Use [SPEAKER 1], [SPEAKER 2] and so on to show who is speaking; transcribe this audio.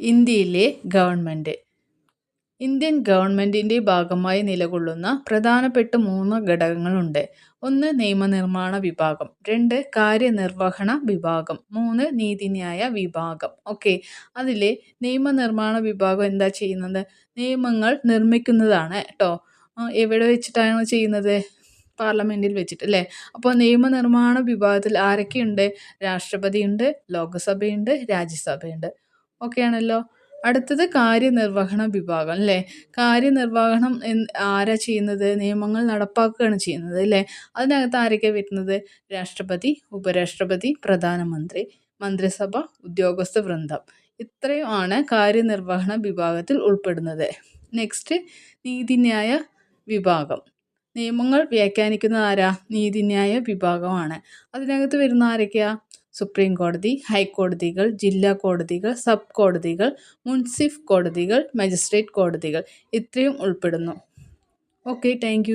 [SPEAKER 1] ഇന്ത്യയിലെ government Indian ഗവൺമെന്റിന്റെ ഭാഗമായി നിലകൊള്ളുന്ന പ്രധാനപ്പെട്ട മൂന്ന് ഘടകങ്ങളുണ്ട്. ഒന്ന് നിയമനിർമ്മാണ വിഭാഗം രണ്ട് കാര്യനിർവഹണ വിഭാഗം മൂന്ന് നീതിന്യായ വിഭാഗം. ഓക്കെ അതിലെ നിയമനിർമ്മാണ വിഭാഗം എന്താ ചെയ്യുന്നത്? നിയമങ്ങൾ നിർമ്മിക്കുന്നതാണ് കേട്ടോ എവിടെ വെച്ചിട്ടാണ് ചെയ്യുന്നത്? പാർലമെന്റിൽ വെച്ചിട്ട് അല്ലേ? അപ്പോൾ നിയമനിർമ്മാണ വിഭാഗത്തിൽ ആരൊക്കെയുണ്ട്? രാഷ്ട്രപതിയുണ്ട് ലോക്സഭയുണ്ട് രാജ്യസഭയുണ്ട്. ഓക്കെ ആണല്ലോ അടുത്തത് കാര്യനിർവഹണ വിഭാഗം അല്ലേ? കാര്യനിർവഹണം ആരാ ചെയ്യുന്നത്? നിയമങ്ങൾ നടപ്പാക്കുകയാണ് ചെയ്യുന്നത് അല്ലേ? അതിനകത്ത് ആരൊക്കെ വരുന്നത്? രാഷ്ട്രപതി ഉപരാഷ്ട്രപതി പ്രധാനമന്ത്രി മന്ത്രിസഭ ഉദ്യോഗസ്ഥ വൃന്ദം. ഇത്രയും ആണ് കാര്യനിർവഹണ വിഭാഗത്തിൽ ഉൾപ്പെടുന്നത്. നെക്സ്റ്റ് നീതിന്യായ വിഭാഗം. നിയമങ്ങൾ വ്യാഖ്യാനിക്കുന്നത് ആരാ? നീതിന്യായ വിഭാഗമാണ്. അതിനകത്ത് വരുന്ന ആരൊക്കെയാ? സുപ്രീം കോടതി ഹൈക്കോടതികൾ ജില്ലാ കോടതികൾ സബ് കോടതികൾ മുൻസിഫ് കോടതികൾ മജിസ്ട്രേറ്റ് കോടതികൾ. ഇത്രയും ഉൾപ്പെടുന്നു. Okay thank